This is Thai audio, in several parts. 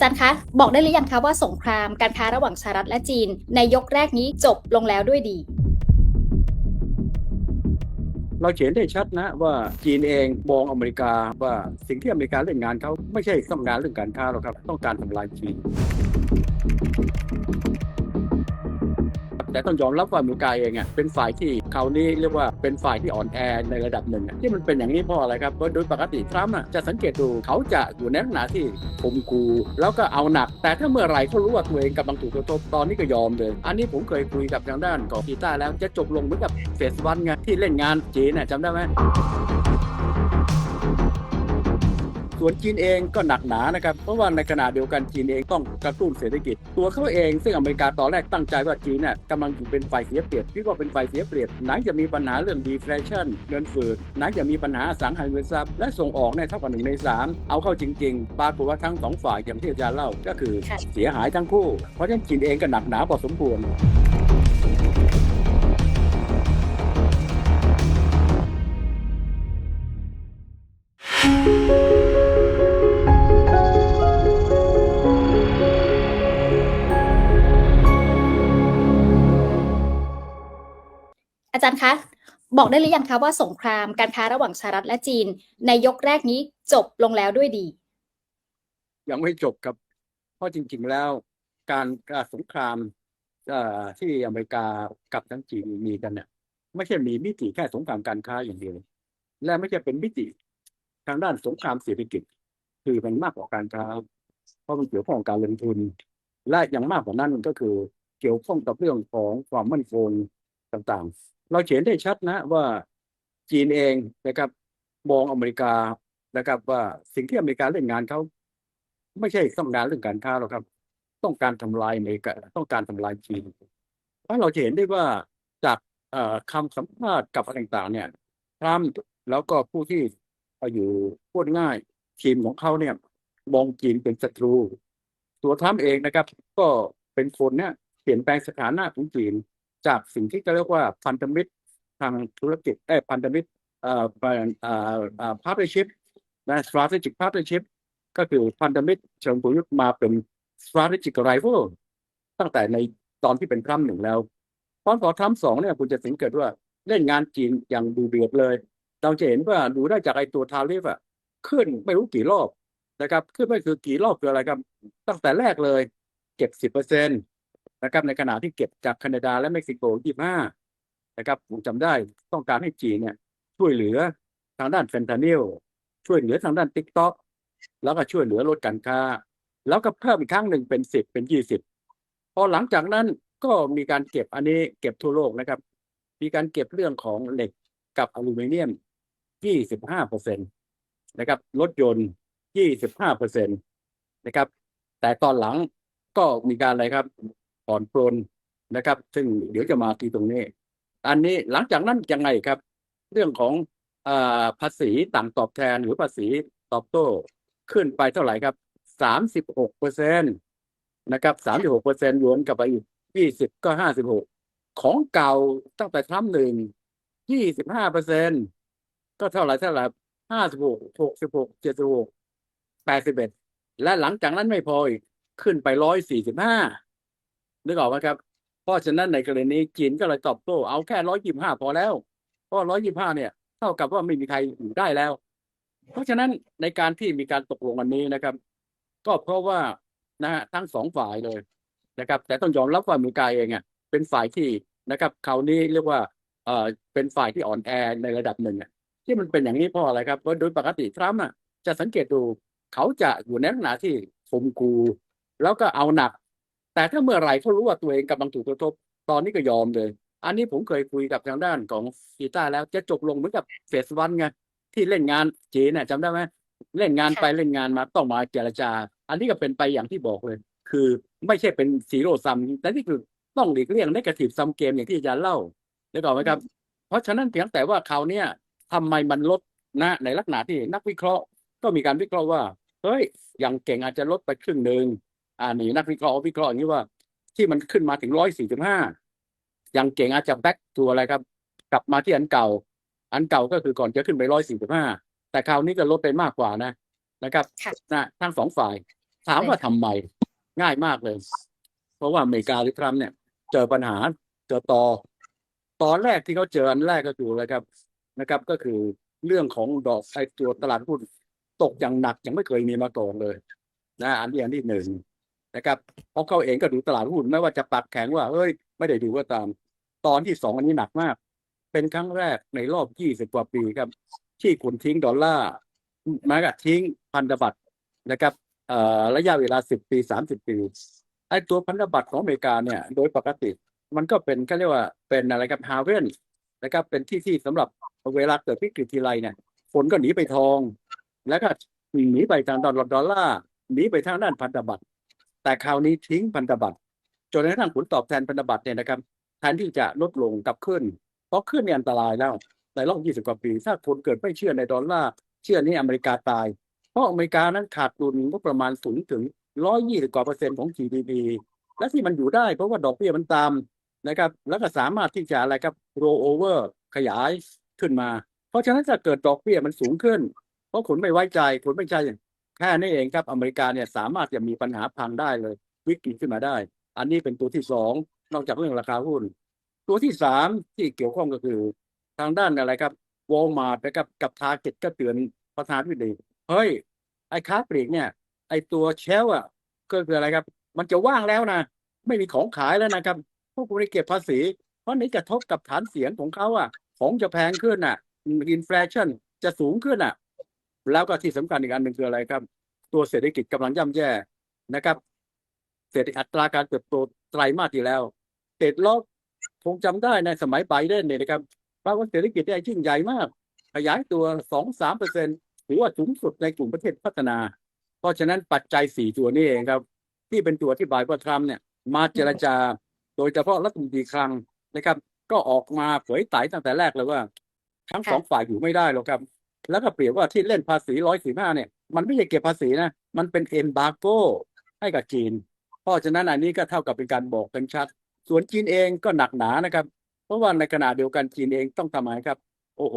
จารย์คะบอกได้หรือยังคะว่าสงครามการค้าระหว่างสหรัฐและจีน ในยกแรกนี้จบลงแล้วด้วยดี เราเห็นได้ชัดนะว่าจีนเองมองอเมริกาว่าสิ่งที่อเมริกาเล่นงานเขาไม่ใช่ต้องการเรื่องการค้าหรอกครับ ต้องการทำลายจีน แต่ต้องยอมรับว่ามริกาเองอะเป็นฝ่ายที่เขานี้เรียกว่าเป็นฝ่ายที่อ่อนแอในระดับหนึ่งที่มันเป็นอย่างนี้เพราะอะไรครับเพราะโดยปกติทรัมป์อะจะสังเกตดูเขาจะอยู่ในลักษณะที่ข่มขู่แล้วก็เอาหนัก แต่ถ้าเมื่อไหร่เขารู้ว่าตัวเองกำลังถูกกระทบตอนนี้ก็ยอมเลย อันนี้ผมเคยคุยกับทางด้านของกีตาร์แล้วจะจบลงเหมือนกับเฟสวันไงที่เล่นงานจีนน่ะจำได้ไหม ส่วนจีนเองก็หนักหนานะครับ เพราะว่าในขณะเดียวกันจีนเองต้องกระตุ้นเศรษฐกิจ ตัวเขาเองซึ่งอเมริกาตอนแรกตั้งใจว่าจีนน่ะกำลังอยู่เป็นฝ่ายเสียเปรียบที่ก็เป็นฝ่ายเสียเปรียบไหนจะมีปัญหาเรื่องดีเฟลชันเงินฝืดไหนจะมีปัญหาสังหาริมทรัพย์และส่งออกในยเท่ากับหนึ่งในสามเอาเข้าจริงๆปรากฏว่าทั้งสองฝ่ายอย่างที่อาจารย์เล่าก็คือเสียหายทั้งคู่ เพราะฉะนั้นจีนเองก็หนักหนาพอสมควรอารย์คะบอกได้หรือยังคะว่าสงครามการค้าระหว่างสหรัฐและจีน ในยกแรกนี้จบลงแล้วด้วยดี ยังไม่จบครับ เพราะจริง ๆแล้ว การการสงครามที่อเมริกากับทั้งจีนมีกันเนี่ยไม่ใช่มีมิติแค่สงครามการค้าอย่างเดียว และไม่ใช่เป็นมิติทางด้านสงครามเศรษฐกิจ คือมันมากกว่าการค้า เพราะมันเกี่ยวข้องกับการลงทุน และอย่างมากกว่านั้นก็คือเกี่ยวข้องกับเรื่องของความมั่นคงต่างๆ เราเห็นได้ชัดนะว่าจีนเองนะครับ มองอเมริกานะครับ ว่าสิ่งที่อเมริกาเล่นงานเขาไม่ใช่ต้องการเรื่องการค้าหรอกครับ ต้องการทำลายอเมริกาต้องการทำลายจีนเพราะเราจะเห็นได้ว่าจากเอ่อคำสัมภาษณ์กับอะไรต่างๆ เนี่ยทรัมป์แล้วก็ผู้ที่อยู่พูดง่ายทีมของเขาเนี่ย มองจีนเป็นศัตรู ตัวทรัมป์เองนะครับ ก็เป็นคนเนี่ยเปลี่ยนแปลงสถานะของจีน จากสิ่งที่จะเรียกว่าพันธมิตรทางธุรกิจได้พันธมิตรเอ่อเอ่อเอ่อเอ่อ partnership นะ strategic partnership ก็คือพันธมิตรเชิงประยุทธ์มาเป็น strategic rival ตั้งแต่ในตอนที่เป็นทรัมป์หนึ่งแล้วตอนพอทรัมป์สองเนี่ยคุณจะสังเกตว่าเล่นงานจีนอย่างดูเดือดเลย เราจะเห็นว่าดูได้จากไอ้ตัวทาริฟอะขึ้นไม่รู้กี่รอบนะครับ ขึ้นไม่คือกี่รอบคืออะไรครับ ตั้งแต่แรกเลยเก็บสิบเปอร์เซ็นต์ นะครับในขณะที่เก็บจากแคนาดาและเม็กซิโกยี่ห้านะครับผมจำได้ต้องการให้จีนเนี่ยช่วยเหลือทางด้านเฟนทานิลช่วยเหลือทางด้านติ๊กต็อกแล้วก็ช่วยเหลือลดการค้า แล้วก็เพิ่มอีกครั้งหนึ่งเป็นสิบเป็นยี่สิบพอหลังจากนั้นก็มีการเก็บอันนี้เก็บทั่วโลกนะครับ มีการเก็บเรื่องของเหล็กกับอลูมิเนียมยี่สิบห้าเปอร์เซ็นตนะครับรถยนต์ยี่สิบห้าเปอร์เซ็นตนะครับแต่ตอนหลังก็มีการอะไรครับ ผ่อนปลนนะครับ ซึ่งเดี๋ยวจะมาที่ตรงนี้ อันนี้หลังจากนั้นยังไงครับ เรื่องของอภาษีต่างตอบแทนหรือภาษีตอบโต้ขึ้นไปเท่าไหร่ครับสามสิบหกเปอร์เซ็นตนะครับสามสิบหกเปอร์เซ็นต์รวมกับไปอีกยี่สิบก็ห้าสิบหกของเก่าตั้งแต่ทรัมป์หนึ่งยี่สิบห้าเปอร์เซ็นก็เท่าไหร่เท่าไหร่ห้าสิบหกหกสิบหกเจ็ดสิบหกแปดสิบเอ็ดและหลังจากนั้นไม่พออีกขึ้นไปร้อยสี่สิบห้า นึกออกไหมครับ เพราะฉะนั้นในกรณีจีนก็เลยตอบโต้เอาแค่ร้อยยี่ห้าพอแล้ว เพราะร้อยยี่ห้าเนี่ย เท่ากับว่าไม่มีใครอยู่ได้แล้ว เพราะฉะนั้นในการที่มีการตกลงอันนี้นะครับ ก็เพราะว่านะฮะทั้งสองฝ่ายเลยนะครับ แต่ต้องยอมรับว่าอเมริกาเองอะเป็นฝ่ายที่นะครับคราวนี้เรียกว่าเอ่อเป็นฝ่ายที่อ่อนแอในระดับหนึ่งอะที่มันเป็นอย่างนี้เพราะอะไรครับเพราะโดยปกติทรัมป์อะจะสังเกตดูเขาจะอยู่ในลักษณะที่ข่มขู่แล้วก็เอาหนัก แต่ถ้าเมื่อไหร่เขารู้ว่าตัวเองกำลังถูกกระทบ ตอนนี้ก็ยอมเลย อันนี้ผมเคยคุยกับทางด้านของกีตาร์แล้วจะจบลงเหมือนกับเฟสวันไงที่เล่นงานจีนน่ะจำได้ไหมเล่นงานไปเล่นงานมาต้องมาเจรจา อันนี้ก็เป็นไปอย่างที่บอกเลย คือไม่ใช่เป็นซีโร่ซัมแต่นี่คือต้องหลีกเลี่ยงนกาทีฟซัมเกมอย่างที่อาจารย์เล่าได้ก่อนไหมครับ เพราะฉะนั้นเพียงแต่ว่าคราวเนี้ยทำไมมันลดนะในลักษณะที่นักวิเคราะห์ ก็มีการวิเคราะห์ว่าเฮ้ยอย่างเก่งอาจจะลดไปครึ่งหนึ่ง อ่านี่นักวิเคราะห์วิเคราะห์อย่างนี้ว่า ที่มันขึ้นมาถึงร้อยสี่สิบห้าอย่างเก่งอาจจะแบ็กตัวอะไรครับ กลับมาที่อันเก่า อันเก่าก็คือก่อนจะขึ้นไปร้อยสี่สิบห้าแต่คราวนี้ก็ลดไปมากกว่านะนะครับค่ะนะทั้งสองฝ่าย ถามว่าทำไมง่ายมากเลย เพราะว่าอเมริกาหรือทรัมป์เนี่ย เจอปัญหาเจอตอตอนแรกที่เขาเจออันแรกก็คืออะไรครับนะครับ ก็คือเรื่องของดอกไอ้ตัวตลาดหุ้นตกอย่างหนักยังไม่เคยมีมาก่อนเลย นะ อันที่อันที่หนึ่ง นะครับเพราะเขาเองก็ดูตลาดหุ้นไม่ว่าจะปักแข็งว่าเฮ้ยไม่ได้ดูก็ตาม ตอนที่สองอันนี้หนักมาก เป็นครั้งแรกในรอบยี่สิบกว่าปีครับ ที่คุณทิ้งดอลลาร์แม้กระทิ้งพันธบัตรนะครับเอ่อระยะเวลาสิบปีสามสิบปีไอ้ตัวพันธบัตรของอเมริกาเนี่ยโดยปกติ มันก็เป็นเขาเรียกว่าเป็นอะไรครับฮาเวนนะครับเป็นที่ที่สำหรับเวลาเกิดวิกฤตทีไรเนี่ยฝนก็หนีไปทอง แล้วก็หนีไปทางดอลลาร์หนีไปทางด้านพันธบัตร แต่คราวนี้ทิ้งพันธบัตรจนกระทั่งผลตอบแทนพันธบัตรเนี่ยนะครับแทนที่จะลดลงกลับขึ้น เพราะขึ้นเนี่ยอันตรายแล้วในรอบ 20 กว่าปี ถ้าคนเกิดไม่เชื่อในดอลลาร์เชื่อนี่อเมริกาตาย เพราะอเมริกานั้นขาดดุลก็ประมาณสูงถึง 120 กว่าเปอร์เซ็นต์ของ GDP และที่มันอยู่ได้เพราะว่าดอกเบี้ยมันตามนะครับแล้วก็สามารถที่จะอะไรครับ roll over ขยายขึ้นมา เพราะฉะนั้นถ้าเกิดดอกเบี้ยมันสูงขึ้น เพราะคนไม่ไว้ใจคนไม่ใจ แค่นี้เองครับอเมริกาเนี่ยสามารถจะมีปัญหาพังได้เลย วิกฤตขึ้นมาได้ อันนี้เป็นตัวที่สองนอกจากเรื่องราคาหุ้น ตัวที่สามที่เกี่ยวข้องก็คือ ทางด้านอะไรครับวอลมาร์ทนะครับกับทาร์เก็ตก็เตือนประธานวิดีเฮ้ยไอ้ค้าปลีกเนี่ย ไอ้ตัวเชลอะก็คืออะไรครับ มันจะว่างแล้วนะ ไม่มีของขายแล้วนะครับ พวกคุณได้เก็บภาษี เพราะนี้จะทบกับฐานเสียงของเขาอะ ของจะแพงขึ้นอะอินฟลชันจะสูงขึ้นอะ แล้วก็ที่สำคัญอีกอันหนึ่งคืออะไรครับ ตัวเศรษฐกิจกำลังย่ำแย่นะครับ เศรษฐอัตราการเติบโตไตรมาสที่แล้วติดลบคงจำได้ในสมัยไบเดนเนี่ยนะครับปรากฏเศรษฐกิจได้ยิ่งใหญ่มาก ขยายตัวสองสามเปอร์เซ็นถือว่าสูงสุดในกลุ่มประเทศพัฒนา เพราะฉะนั้นปัจจัยสี่ตัวนี้เองครับ ที่เป็นตัวที่บายว่าทรัมป์เนี่ย มาเจรจา โดยเฉพาะรัฐมนตรีคลังนะครับ ก็ออกมาเผยไต่ตั้งแต่แรกเลยว่า ทั้งสองฝ่ายอยู่ไม่ได้หรอกครับ แล้วก็เปรียบว่าที่เล่นภาษีร้อยสี่ห้าเนี่ย มันไม่ใช่เก็บภาษีนะ มันเป็นเอ็มบาโกให้กับจีน เพราะฉะนั้นอันนี้ก็เท่ากับเป็นการบอกกันชัด ส่วนจีนเองก็หนักหนานะครับ เพราะว่าในขณะเดียวกันจีนเองต้องทำไมครับ โอ้โห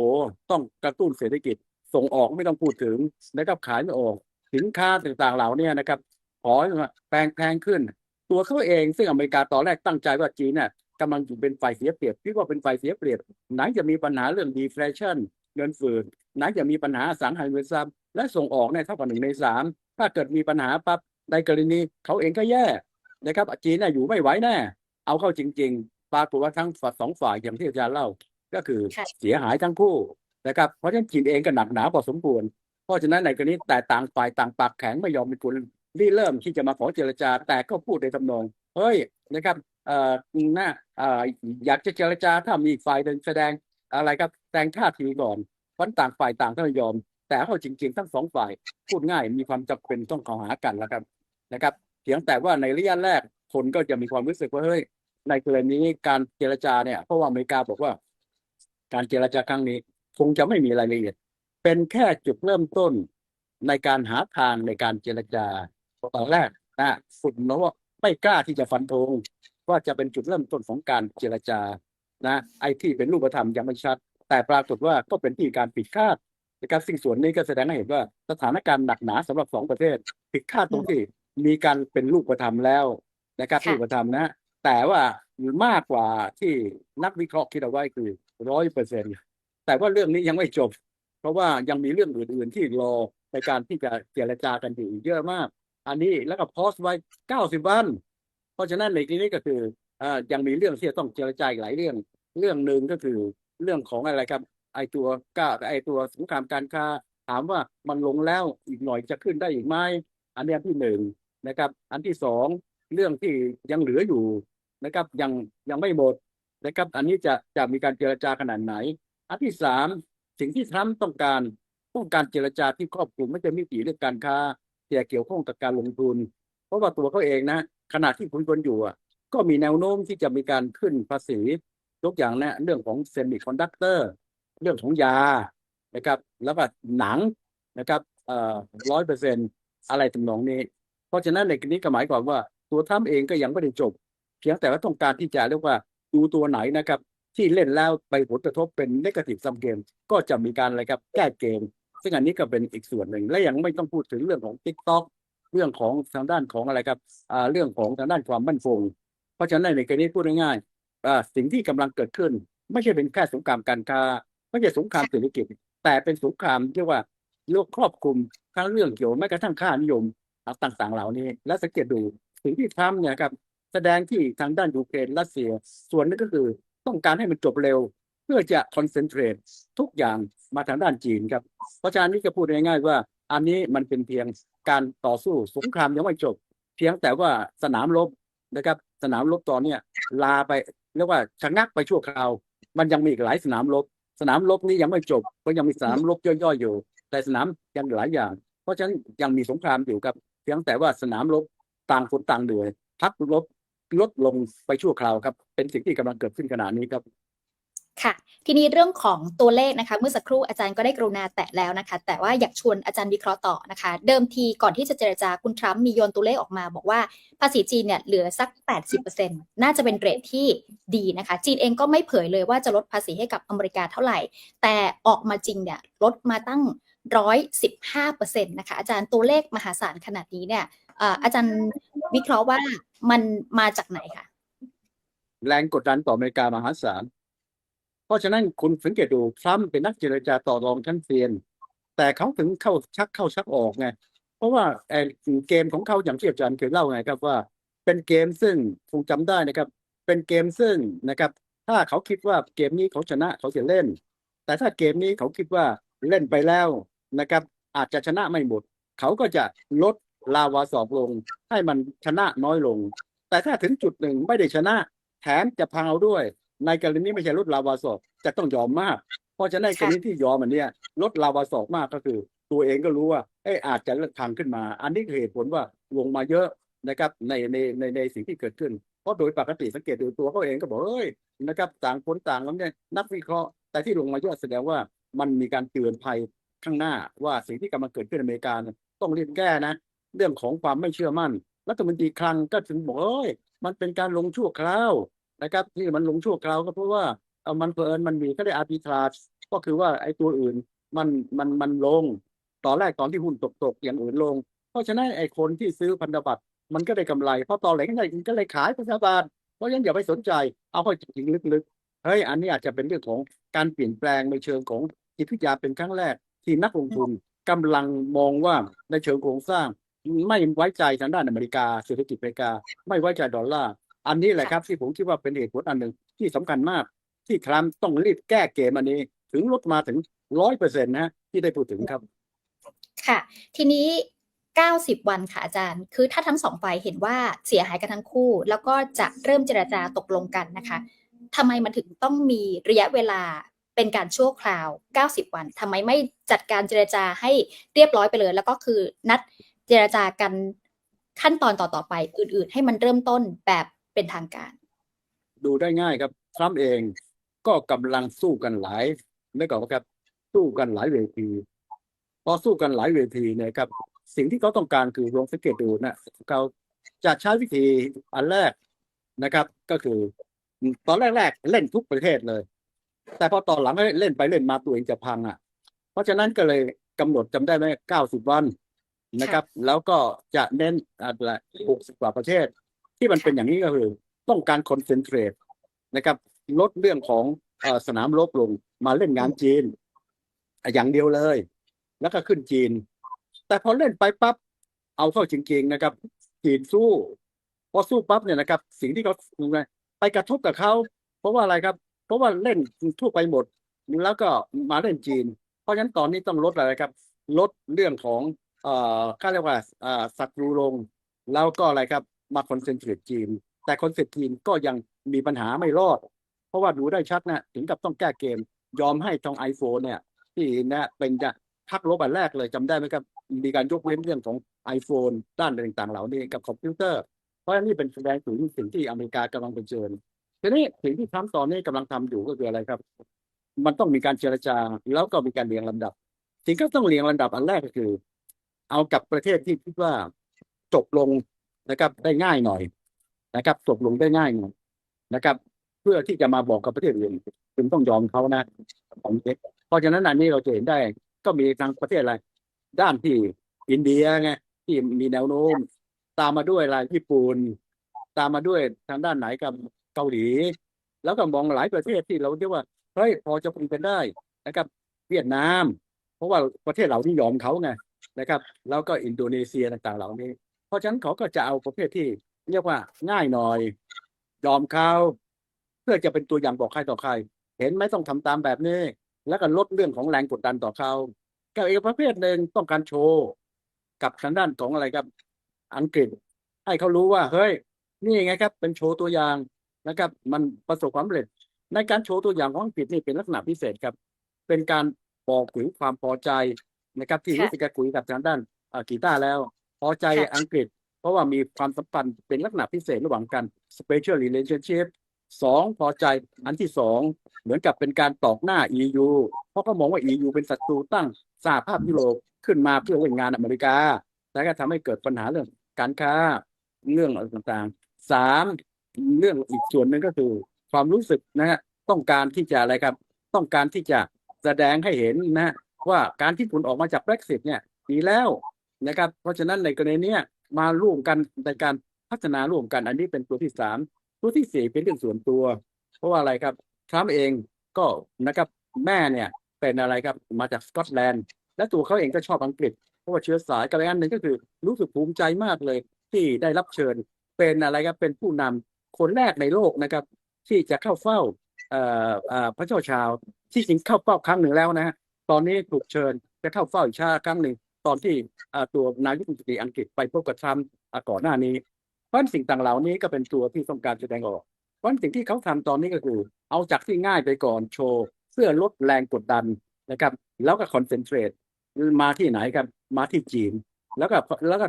ต้องกระตุ้นเศรษฐกิจ ส่งออกไม่ต้องพูดถึงนะครับขายไม่ออก สินค้าต่างๆเหล่านี้นะครับขอแพงแพงขึ้น ตัวเขาเองซึ่งอเมริกาตอนแรกตั้งใจว่าจีนเนี่ยกำลังอยู่เป็นฝ่ายเสียเปรียบคิดว่าเป็นฝ่ายเสียเปรียบไหนจะมีปัญหาเรื่องดีเฟลชัน เงินฝืดไหนจะมีปัญหาอสังหาริมทรัพย์ และส่งออกเนี่ยเท่ากับหนึ่งในสามถ้าเกิดมีปัญหาปั๊บในกรณีเขาเองก็แย่นะครับจีนเนี่ยอยู่ไม่ไหวแน่ เอาเข้าจริง ๆ ปรากฏว่าทั้งสองฝ่ายอย่างที่อาจารย์เล่า ก็คือค่ะเสียหายทั้งคู่นะครับเพราะฉะนั้นจีนเองก็หนักหนาพอสมควร เพราะฉะนั้นในกรณีแต่ต่างฝ่ายต่างปากแข็งไม่ยอมเป็นคนรีเริ่มที่จะมาขอเจรจา แต่ก็พูดในทำนองเฮ้ยนะครับเอ่อน่าเอ่ออยากจะเจรจาถ้ามีอีกฝ่ายหนึ่งแสดง อะไรครับแสดงท่าทีก่อนเพราะต่างฝ่ายต่างก็ไม่ยอม แต่เอาจริง ๆ ทั้งสองฝ่ายพูดง่ายมีความจำเป็นต้องเข้าหากันแล้วครับนะครับเพียงแต่ว่าในระยะแรกคนก็จะมีความรู้สึกว่าเฮ้ยในกรณีนี้การเจรจาเนี่ยเพราะว่าอเมริกาบอกว่า การเจรจาครั้งนี้ คงจะไม่มีรายละเอียด เป็นแค่จุดเริ่มต้นในการหาทางในการเจรจาตอนแรกนะสุดนะว่าไม่กล้าที่จะฟันธงว่าจะเป็นจุดเริ่มต้นของการเจรจา นะไอ้ที่เป็นรูปธรรมยังไม่ชัด แต่ปรากฏว่าก็เป็นที่การผิดคาดนะครับสิ่งส่วนนี้ก็แสดงให้เห็นว่าสถานการณ์หนักหนาสำหรับสองประเทศผิดคาดตรงที่มีการเป็นรูปธรรมแล้วนะครับค่ะรูปธรรมนะ แต่ว่ามากกว่าที่นักวิเคราะห์คิดเอาไว้คือร้อยเปอร์เซ็นแต่ว่าเรื่องนี้ยังไม่จบ เพราะว่ายังมีเรื่องอื่น ๆ ที่รอในการที่จะเจรจากันอยู่อีกเยอะมาก อันนี้แล้วก็โพสต์ไว้เก้าสิบวัน เพราะฉะนั้นในที่นี้ก็คืออ่ายังมีเรื่องที่จะต้องเจรจาอีกหลายเรื่อง เรื่องหนึ่งก็คือเรื่องของอะไรครับ ไอตัวก้าไอตัวสงครามการค้า ถามว่ามันลงแล้วอีกหน่อยจะขึ้นได้อีกไหมอันนี้ที่หนึ่งนะครับ อันที่สองเรื่องที่ยังเหลืออยู่นะครับ ยังยังไม่หมดนะครับ อันนี้จะจะมีการเจรจาขนาดไหน อันที่สามสิ่งที่ทรัมป์ต้องการต้องการเจรจาที่ครอบคลุมไม่ใช่มิติเรื่องการค้าแต่เกี่ยวข้องกับการลงทุน เพราะว่าตัวเขาเองนะขณะที่คุยกันอยู่ก็มีแนวโน้มที่จะมีการขึ้นภาษี ยกอย่างนะเรื่องของเซมิคอนดักเตอร์เรื่องของยานะครับ แล้วก็หนังนะครับร้อยเปอร์เซ็นอะไรทำนองนี้ เพราะฉะนั้นในกรณีก็หมายความว่าตัวทรัมเองก็ยังไม่ได้จบ เพียงแต่ว่าต้องการที่จะเรียกว่าดูตัวไหนนะครับ ที่เล่นแล้วไปผลกระทบเป็นนกาทีฟซัมเกม ก็จะมีการอะไรครับแก้เกม ซึ่งอันนี้ก็เป็นอีกส่วนหนึ่ง และยังไม่ต้องพูดถึงเรื่องของ TikTok เรื่องของทางด้านของอะไรครับเรื่องของทางด้านความมั่นคง เพราะฉะนั้นในกรณีพูดง่ายๆ สิ่งที่กำลังเกิดขึ้น ไม่ใช่เป็นแค่สงครามการค้าไม่ใช่สงครามเศรษฐกิจ แต่เป็นสงครามเรียกว่าโลกครอบคลุมทั้งเรื่องเกี่ยวแม้กระทั่งค่านิยมต่างๆ เหล่านี้ และสังเกตดูสิ่งที่ทรัมเนี่ยครับแสดงที่ทางด้านยูเครนรัสเซีย ส่วนนึงก็คือต้องการให้มันจบเร็ว เพื่อจะคอนเซนเทรตทุกอย่างมาทางด้านจีนครับ เพราะฉะนั้นนี่ก็พูดง่ายๆว่า อันนี้มันเป็นเพียงการต่อสู้สงครามยังไม่จบ เพียงแต่ว่าสนามรบนะครับ สนามรบตอนเนี้ยลาไป เรียกว่าชะงักไปชั่วคราว มันยังมีอีกหลายสนามรบ สนามรบนี้ยังไม่จบก็ยังมีสนามรบย่อยๆอยู่ แต่สนามยังหลายอย่าง เพราะฉะนั้นยังมีสงครามอยู่ครับเพียงแต่ว่าสนามรบต่างคนต่างเดือยพักรบลดลงไปชั่วคราวครับ เป็นสิ่งที่กำลังเกิดขึ้นขณะนี้ครับ ค่ะทีนี้เรื่องของตัวเลขนะคะเมื่อสักครู่อาจารย์ก็ได้กรุณาแตะแล้วนะคะ แต่ว่าอยากชวนอาจารย์วิเคราะห์ต่อนะคะ เดิมทีก่อนที่จะเจรจาคุณทรัมป์มีโยนตัวเลขออกมา บอกว่าภาษีจีนเนี่ยเหลือสัก 80%น่าจะเป็นเรทที่ดีนะคะ จีนเองก็ไม่เผยเลยว่าจะลดภาษีให้กับอเมริกาเท่าไหร่ แต่ออกมาจริงเนี่ยลดมาตั้ง 115%นะคะอาจารย์ตัวเลขมหาศาลขนาดนี้เนี่ยอาจารย์วิเคราะห์ว่ามันมาจากไหนคะแรงกดดันต่ออเมริกามหาศาล เพราะฉะนั้นคุณสังเกตดูทรัมป์เป็นนักเจรจาต่อรองชั้นเซียน แต่เขาถึงเข้าชักเข้าชักออกไงเพราะว่าเกมของเขาอย่างที่อาจารย์เคยเล่าไงครับว่า เป็นเกมซึ่งคงจำได้นะครับ เป็นเกมซึ่งนะครับ ถ้าเขาคิดว่าเกมนี้เขาชนะเขาจะเล่น แต่ถ้าเกมนี้เขาคิดว่าเล่นไปแล้วนะครับ อาจจะชนะไม่หมด เขาก็จะลดลาวาสอกลง ให้มันชนะน้อยลง แต่ถ้าถึงจุดหนึ่งไม่ได้ชนะแถมจะพังเอาด้วย ในกรณีไม่ใช่ลดลาวาสอกจะต้องยอมมาก เพราะฉะนั้นในกรณีที่ยอมอันเนี้ยลดลาวาสอกมากก็คือ ตัวเองก็รู้ว่าเอ้อาจจะเลิกพังขึ้นมา อันนี้คือเหตุผลว่าลงมาเยอะนะครับในในในในสิ่งที่เกิดขึ้น เพราะโดยปกติสังเกตดูตัวเขาเองก็บอกเอ้ยนะครับต่างคนต่างแล้วเนี่ยนักวิเคราะห์แต่ที่ลงมาเยอะแสดงว่ามันมีการเตือนภัยข้างหน้าว่าสิ่งที่กำลังเกิดขึ้นในอเมริกาต้องรีบแก้นะ เรื่องของความไม่เชื่อมั่นรัฐมนตรีคลังก็ถึงบอกเอ้ยมันเป็นการลงชั่วคราว นะครับ ที่มันลงชั่วคราวก็เพราะว่าเอามันเพลินมันมีก็ได้อาร์บิทราจก็คือว่าไอ้ตัวอื่นมันมันมันลง ตอนแรกตอนที่หุ้นตกตกอย่างอื่นลง เพราะฉะนั้นไอ้คนที่ซื้อพันธบัตรมันก็ได้กำไรเพราะตอนหลังก็เลยขายพันธบัตรเพราะฉะนั้นอย่าไปสนใจ เอาเข้าจริงลึกๆเฮ้ยอันนี้อาจจะเป็นเรื่องของการเปลี่ยนแปลงในเชิงของจิตวิทยาเป็นครั้งแรก ที่นักลงทุนกำลังมองว่าในเชิงโครงสร้าง ไม่ไว้ใจทางด้านอเมริกาเศรษฐกิจอเมริกา ไม่ไว้ใจดอลลาร์ อันนี้แหละครับที่ผมคิดว่าเป็นเหตุผลอันหนึ่งที่สำคัญมาก ที่ทรัมป์ต้องรีบแก้เกมอันนี้ ถึงลดมาถึงร้อยเปอร์เซ็นต์นะที่ได้พูดถึงครับ ค่ะ ทีนี้90วันค่ะอาจารย์ คือถ้าทั้งสองฝ่ายเห็นว่าเสียหายกันทั้งคู่ แล้วก็จะเริ่มเจรจาตกลงกันนะคะทำไมมันถึงต้องมีระยะเวลาเป็นการชั่วคราว 90 วันทำไมไม่จัดการเจรจาให้เรียบร้อยไปเลย แล้วก็คือนัดเจรจากันขั้นตอนต่อๆไป อื่น ๆ ให้มันเริ่มต้นแบบ เป็นทางการ ดูได้ง่ายครับทรัมป์เองก็กำลังสู้กันหลายไม่ก่อนครับ สู้กันหลายเวทีพอสู้กันหลายเวทีเนี่ยครับ สิ่งที่เขาต้องการคือลองสังเกตดูนะเขาจะใช้วิธีอันแรกนะครับ ก็คือ ตอนแรกๆเล่นทุกประเทศเลย แต่พอตอนหลังเล่นไปเล่นมาตัวเองจะพังอะ เพราะฉะนั้นก็เลยกำหนดจำได้ไหมเก้าสิบวันนะครับ แล้วก็จะเน้นอะไรหกสิบกว่าประเทศ ที่มันเป็นอย่างนี้ก็คือ ต้องการคอนเซนเทรตนะครับ ลดเรื่องของอสนามรบลงมาเล่นงานจีน อย่างเดียวเลย แล้วก็ขึ้นจีน แต่พอเล่นไปปั๊บเอาเข้าจริงๆนะครับ จีนสู้ พอสู้ปั๊บเนี่ยนะครับ สิ่งที่เขาไปกระทบกับเขาเพราะว่าอะไรครับ เพราะว่าเล่นทั่วไปหมด แล้วก็มาเล่นจีน เพราะฉะนั้นตอนนี้ต้องลดอะไรครับ ลดเรื่องของเอ่อก็เรียกว่าเอ่อศัตรูลง แล้วก็อะไรครับ มาคอนเซนเทรตจีน แต่คอนเซนเทรตจีนก็ยังมีปัญหาไม่รอด เพราะว่าดูได้ชัดนะถึงกับต้องแก้เกม ยอมให้ทางไอโฟนเนี่ย ที่นะเป็นจะพักลบอันแรกเลยจำได้ไหมครับมีการยกเว้นเรื่องของ iPhone ด้านต่างๆ เหล่านี้กับคอมพิวเตอร์ เพราะฉะนั้นนี่เป็นแสดงถึงสิ่งที่อเมริกากำลังเผชิญทีนี้สิ่งที่ทรัมป์ตอนนี้กำลังทำอยู่ก็คืออะไรครับ มันต้องมีการเจรจาแล้วก็มีการเรียงลำดับ สิ่งที่ต้องเรียงลำดับอันแรกก็คือ เอากับประเทศที่คิดว่าจบลง นะครับ ได้ง่ายหน่อยนะครับจบลงได้ง่ายหน่อยนะครับ เพื่อที่จะมาบอกกับประเทศอื่นคุณต้องยอมเขานะของเทคเพราะฉะนั้นอันนี้เราจะเห็นได้ ก็มีทางประเทศอะไร ด้านที่อินเดียไงที่มีแนวโน้ม ตามมาด้วยอะไรญี่ปุ่นตามมาด้วยทางด้านไหนกับเกาหลี แล้วก็มองหลายประเทศที่เราเรียกว่าเฮ้ยพอจะเป็นไปได้นะครับ เวียดนาม เพราะว่าประเทศเราที่ยอมเขาไงนะครับ แล้วก็อินโดนีเซียต่างๆ เหล่านี้ ราะฉะนั้นเขาก็จะเอาประเภทที่ เรียกว่าง่ายหน่อย ยอมเขาเพื่อจะเป็นตัวอย่างบอกใครต่อใคร เห็นไหมต้องทำตามแบบนี้ แล้วก็ลดเรื่องของแรงกดดันต่อเขากับอีกประเภทหนึ่งต้องการโชว์กับทางด้านของอะไรครับ อังกฤษ ให้เขารู้ว่า เฮ้ย นี่ไงครับ เป็นโชว์ตัวอย่างนะครับ มันประสบความสำเร็จ ในการโชว์ตัวอย่างของอังกฤษนี่เป็นลักษณะพิเศษครับ เป็นการบอกถึงความพอใจนะครับ ที่ค่ะรู้สึกจะคุยกับทางด้านอ่ากีตาร์แล้ว พอใจค่ะอังกฤษ เพราะว่ามีความสัมพันธ์เป็นลักษณะพิเศษระหว่างกัน special relationship สองพอใจอันที่สองเหมือนกับเป็นการตอกหน้า EU เพราะเขามองว่า EU เป็นศัตรูตั้งสหภาพยุโรปขึ้นมาเพื่อเล่นงานอเมริกา แล้วก็ทำให้เกิดปัญหาเรื่องการค้าเรื่องอะไรต่างๆสามเรื่องอีกส่วนหนึ่งก็คือ ความรู้สึกนะฮะต้องการที่จะอะไรครับ ต้องการที่จะแสดงให้เห็นนะฮะว่าการที่ผลออกมาจาก Brexit เนี่ยดีแล้ว นะครับ เพราะฉะนั้นในกรณีนี้มาร่วมกันในการพัฒนาร่วมกัน อันนี้เป็นตัวที่สามตัวที่สี่เป็นเรื่องส่วนตัว เพราะว่าอะไรครับทรัมป์เองก็นะครับแม่เนี่ยเป็นอะไรครับมาจากสกอตแลนด์และตัวเขาเองก็ชอบอังกฤษ เพราะว่าเชื้อสายกับอีกอันหนึ่งก็คือรู้สึกภูมิใจมากเลยที่ได้รับเชิญ เป็นอะไรครับเป็นผู้นำคนแรกในโลกนะครับ ที่จะเข้าเฝ้าพระเจ้าชาวที่จริงเข้าเฝ้าครั้งหนึ่งแล้วนะฮะตอนนี้ถูกเชิญจะเข้าเฝ้าอีกชาติครั้งหนึ่ง ตอนที่ตัวนายกรัฐมนตรีอังกฤษไปพบกับทรัมป์ก่อนหน้านี้ เพราะฉะนั้นสิ่งต่างเหล่านี้ก็เป็นตัวที่ต้องการแสดงออก เพราะฉะนั้นสิ่งที่เขาทำตอนนี้ก็คือ เอาจากที่ง่ายไปก่อนโชว์เพื่อลดแรงกดดันนะครับ แล้วก็คอนเซนเทรตมาที่ไหนครับ มาที่จีน แล้วก็แล้วก็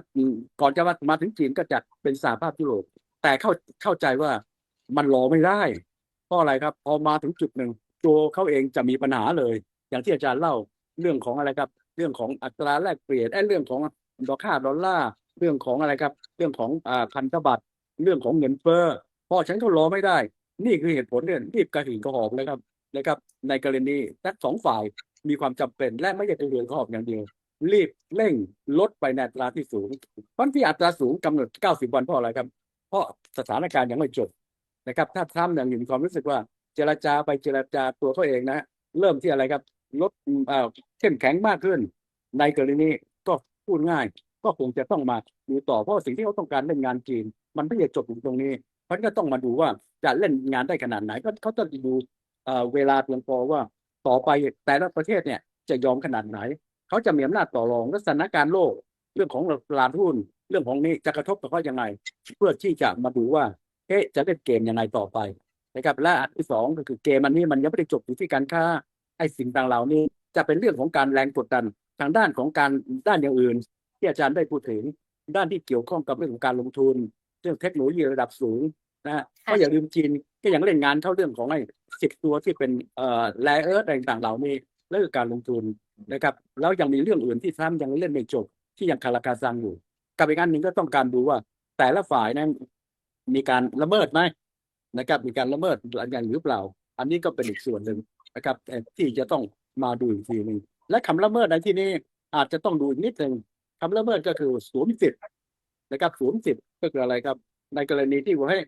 ก่อนจะมามาถึงจีนก็จะเป็นสหภาพยุโรปแต่เข้าเข้าใจว่ามันรอไม่ได้เพราะอะไรครับ พอมาถึงจุดหนึ่งตัวเขาเองจะมีปัญหาเลย อย่างที่อาจารย์เล่าเรื่องของอะไรครับ เรื่องของอัตราแลกเปลี่ยนไอ้เรื่องของดอกค่าดอลลาร์เรื่องของอะไรครับ เรื่องของอ่าพันธบัตรเรื่องของเงินเฟ้อพราะฉันก็รอไม่ได้ นี่คือเหตุผลเนี่ยรีบกระหืนกระหอบเลยครับนะครับ ในกรณีทั้งสองฝ่ายมีความจำเป็นและไม่ใช่กระหืนกระหอบอย่างเดียว รีบเร่งลดไปในอัตราที่สูงเพราะที่อัตราสูงกำหนด 90 วันเพราะอะไรครับ เพราะสถานการณ์ยังไม่จบนะครับ ถ้าทรัมป์ยังอยู่มีความรู้สึกว่าเจรจาไปเจรจาตัวเขาเองนะ เริ่มที่อะไรครับ ลดเอ่อเข้มแข็งมากขึ้น ในกรณีก็พูดง่าย ก็คงจะต้องมาดูต่อเพราะสิ่งที่เขาต้องการเล่นงานจีน มันไม่ได้จบอยู่ตรงนี้เพราะนั้ก็ต้องมาดูว่าจะเล่นงานได้ขนาดไหนก็เขาต้องดูเอ่อเวลาเพียงพอว่าต่อไปแต่ละประเทศเนี่ยจะยอมขนาดไหน เขาจะมีอำนาจต่อรองและสถานการณ์โลก เรื่องของตลาดหุ้นเรื่องของนี้จะกระทบกับเขายังไง เพื่อที่จะมาดูว่าเอ๊ะจะเล่นเกมยังไงต่อไปนะครับและอันที่สองก็คือเกมอันนี้มันยังไม่ได้จบอยู่ที่การค้า ไอ้สิ่งต่างเหล่านี้จะเป็นเรื่องของการแรงกดดันทางด้านของการด้านอย่างอื่น ที่อาจารย์ได้พูดถึงด้านที่เกี่ยวข้องกับเรื่องของการลงทุน เรื่องเทคโนโลยีระดับสูงนะฮะเพราะอย่าลืมจีนก็ยังเล่นงานเข้าเรื่องของไอ้สิบตัวที่เป็นเอ่อแร่เอิร์ธอะไรต่างๆเหล่านี้และคือการลงทุนนะครับแล้วยังมีเรื่องอื่นที่ทรัมป์ยังเล่นไม่จบ ที่ยังคาราคาซังอยู่กับอีกอันหนึ่งก็ต้องการดูว่า แต่ละฝ่ายนั้นมีการละเมิดไหมนะครับมีการละเมิดอย่างหรือเปล่า อันนี้ก็เป็นอีกส่วนหนึ่ง นะครับเอ่ที่จะต้องมาดูอีกทีหนึ่งและคำละเมิดในที่นี้อาจจะต้องดูอีกนิดหนึ่งคำละเมิดก็คือสวมสิทธิ์นะครับสวมสิทธิ์ก็คืออะไรครับ ในกรณีที่ว่าให้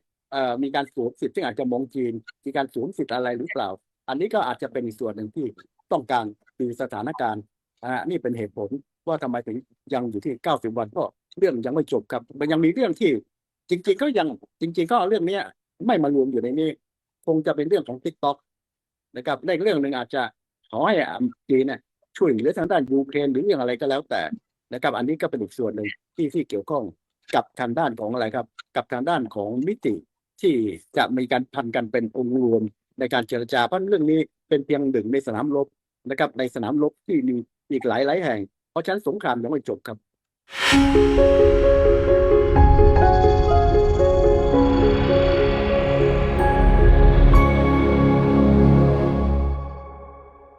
มีการสวมสิทธิ์ซึ่งอาจจะมองจีน มีการสวมสิทธิ์อะไรหรือเปล่า อันนี้ก็อาจจะเป็นส่วนหนึ่งที่ต้องการดูสถานการณ์นี่เป็นเหตุผลว่าทำไมถึงยังอยู่ที่ 90 วันเพราะเรื่องยังไม่จบครับ มันยังมีเรื่องที่ จริง ๆ ก็ยังจริง ๆ ก็เรื่องเนี้ย ไม่มารวมอยู่ในนี้ คงจะเป็นเรื่องของ TikTok นะครับในเรื่องหนึ่งอาจจะขอให้อ่าจีนเนี่ยช่วยเหลือทางด้านยูเครนหรือเรื่องอะไรก็แล้วแต่นะครับ อันนี้ก็เป็นอีกส่วนหนึ่งที่ที่เกี่ยวข้องกับทางด้านของอะไรครับ กับทางด้านของมิติที่จะมีการพันกันเป็นองค์รวมในการเจรจาเพราะเรื่องนี้เป็นเพียงหนึ่งในสนามรบนะครับ ในสนามรบที่มีอีกหลายหลายแห่ง เพราะฉะนั้นสงครามยังไม่จบครับ